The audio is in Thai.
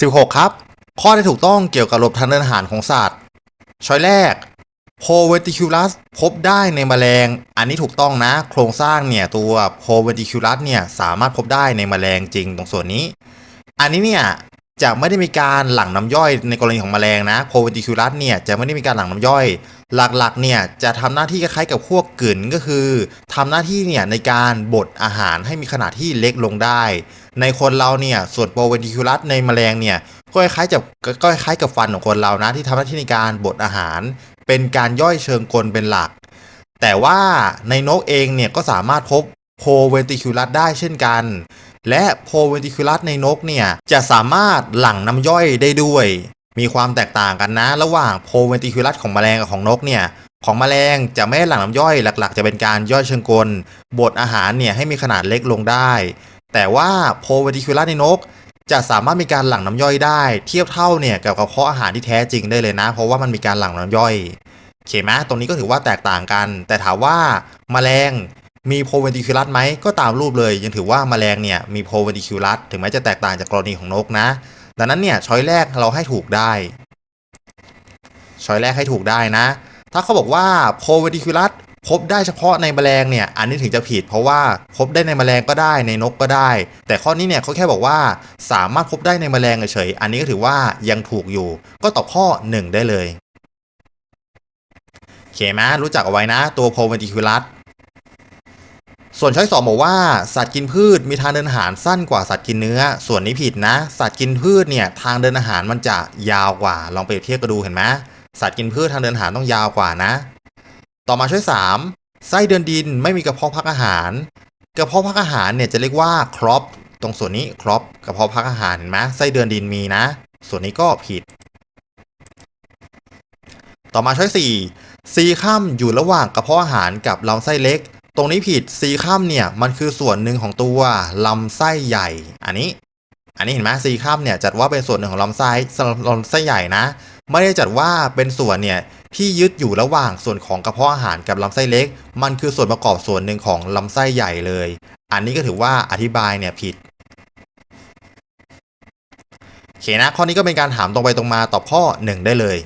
16 ครับ ข้อที่ถูกต้องเกี่ยวกับระบบทางเดินอาหารของสัตว์ช้อยแรก p o v e n t i c u l u s พบได้ในแมลง อันนี้ถูกต้องนะ โครงสร้างเนี่ยตัว p o v e n t i c u l u s เนี่ยสามารถพบได้ในแมลงจริงตรงส่วนนี้ อันนี้เนี่ย จะไม่ได้มีการหลั่งน้ำย่อยในกรณีของแมลงนะ p o v e n t i c u l u s เนี่ยจะไม่ได้มีการหลั่งน้ำย่อย หลักๆเนี่ยจะทำหน้าที่คล้ายๆกับพวกกลืนก็คือทำหน้าที่เนี่ยในการบดอาหารให้มีขนาดที่เล็กลงได้ ในคนเราเนี่ยส่วนโปรเวนติคิลัสในแมลงเนี่ยก็คล้ายๆกับก็คล้ายๆกับฟันของคนเรานะที่ทำหน้าที่ในการบดอาหาร เป็นการย่อยเชิงกลเป็นหลัก แต่ว่าในนกเองเนี่ยก็สามารถพบโพเวนติคิลัสได้เช่นกัน และโพเวนติคิลัสในนกเนี่ย จะสามารถหลั่งน้ำย่อยได้ด้วย มีความแตกต่างกันนะ ระหว่างโพเวนติคิลัสของแมลงกับของนกเนี่ยของแมลงจะไม่หลั่งน้ำย่อยหลักๆ จะเป็นการย่อยเชิงกลบดอาหารเนี่ยให้มีขนาดเล็กลงได้ แต่ว่าโพเวนติคิลัสในนก จะสามารถมีการหลั่งน้ำย่อยได้ เทียบเท่าเนี่ยกับกระเพาะอาหารที่แท้จริงได้เลยนะ เพราะว่ามันมีการหลั่งน้ำย่อยโอเคไหมตรงนี้ก็ถือว่าแตกต่างกัน แต่ถามว่าแมลง มีโพเวนติคิลัสไหมก็ตามรูปเลยยังถือว่าแมลงเนี่ยมีโพเวนติคิลัสถึงแม้จะแตกต่างจากกรณีของนกนะ ดังนั้นเนี่ยช้อยแรกเราให้ถูกได้ช้อยแรกให้ถูกได้นะ ถ้าเขาบอกว่าโพเวนติคิลัสพบได้เฉพาะในแมลงเนี่ย อันนี้ถึงจะผิดเพราะว่าพบได้ในแมลงก็ได้ในนกก็ได้ แต่ข้อนี้เนี่ยเขาแค่บอกว่าสามารถพบได้ในแมลงเฉยอันนี้ก็ถือว่ายังถูกอยู่ ก็ตอบข้อ 1 ได้เลยโอเคไหมรู้จักเอาไว้นะ ตัวโพเวนติคิลัส ส่วนช้อยสองบอกว่าสัตว์กินพืชมีทางเดินอาหารสั้นกว่าสัตว์กินเนื้อ ส่วนนี้ผิดนะ สัตว์กินพืชเนี่ยทางเดินอาหารมันจะยาวกว่า ลองเปรียบเทียบกันดูเห็นไหมสัตว์กินพืชทางเดินอาหารต้องยาวกว่านะ ต่อมาช้อยสามไส้เดือนดินไม่มีกระเพาะพักอาหาร กระเพาะพักอาหารเนี่ยจะเรียกว่าครอปตรงส่วนนี้ครอปกระเพาะพักอาหารเห็นไหมไส้เดือนดินมีนะ ส่วนนี้ก็ผิด ต่อมาช้อยสี่ซีข้ามอยู่ระหว่างกระเพาะอาหารกับลำไส้เล็ก ตรงนี้ผิดซีข้ามเนี่ยมันคือส่วนหนึ่งของตัวลำไส้ใหญ่ อันนี้ อันนี้เห็นไหมซีข้ามเนี่ยจัดว่าเป็นส่วนหนึ่งของลำไส้ลำไส้ใหญ่นะ ไม่ได้จัดว่าเป็นส่วนเนี่ยที่ยึดอยู่ระหว่างส่วนของกระเพาะอาหารกับลำไส้เล็ก มันคือส่วนประกอบส่วนหนึ่งของลำไส้ใหญ่เลย อันนี้ก็ถือว่าอธิบายเนี่ยผิดโอเคนะข้อนี้ก็เป็นการถามตรงไปตรงมาตอบข้อ 1 ได้เลย